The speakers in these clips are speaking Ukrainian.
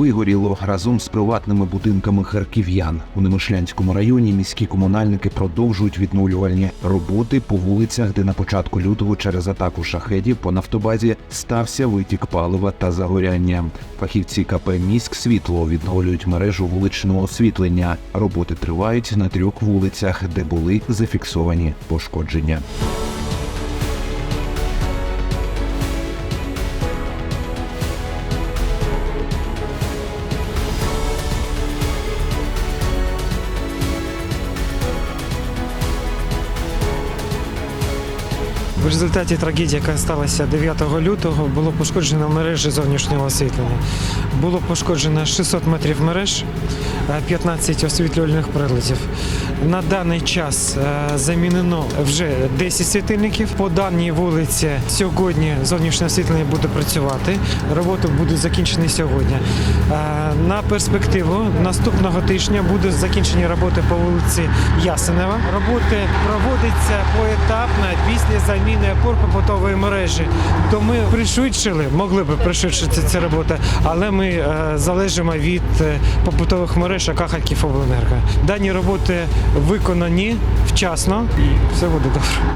вигоріло разом з приватними будинками харків'ян. У Немишлянському районі міські комунальники продовжують відновлювальні роботи по вулицях, де на початку лютого через атаку шахедів по нафтобазі стався витік палива та загоряння. Фахівці КП міськ світло відновлюють мережу вуличного освітлення. Роботи тривають на трьох вулицях, де були зафіксовані пошкодження. В результаті трагедії, яка сталася 9 лютого, було пошкоджено мережі зовнішнього освітлення. Було пошкоджено 600 метрів мереж, е, 15 освітлювальних приладів. На даний час е, замінено вже 10 світильників. По даній вулиці сьогодні зовнішнє освітлення буде працювати. Роботи будуть закінчені сьогодні. Е, На перспективу наступного тижня будуть закінчені роботи по вулиці Ясенева. Роботи проводяться поетапно після заміни опор побутової мережі. То ми пришвидшили, могли б пришвидшити цю роботу, але ми е, залежимо від е, побутових мереж АК Харківобленерго. Дані роботи виконані вчасно і все буде добре.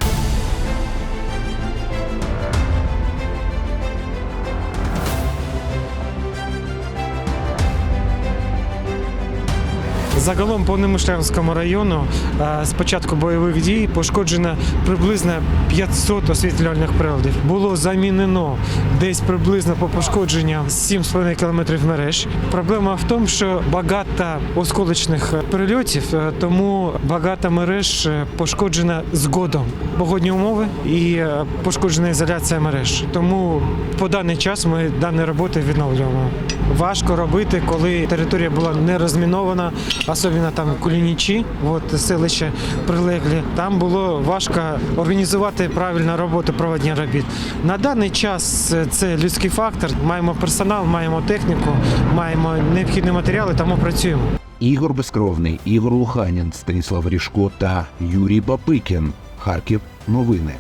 Загалом по Немишлянському району е, з початку бойових дій пошкоджено приблизно 500 освітлювальних приладів. Було замінено десь приблизно по пошкодженням 7,5 кілометрів мереж. Проблема в тому, що багато осколочних е, прильотів, е, тому багато мереж е, пошкоджено згодом. Погодні умови і е, пошкоджена ізоляція мереж. Тому по даний час ми дані роботи відновлюємо. Важко робити, коли територія була не розмінована, особливо там Кулінічі, от селище прилеглі. Там було важко організувати правильну роботу проводні робіт. На даний час це людський фактор. Маємо персонал, маємо техніку, маємо необхідні матеріали, тому працюємо. Ігор Безкровний, Ігор Луханін, Станіслав Ріжко та Юрій Бапикін. Харків. Новини.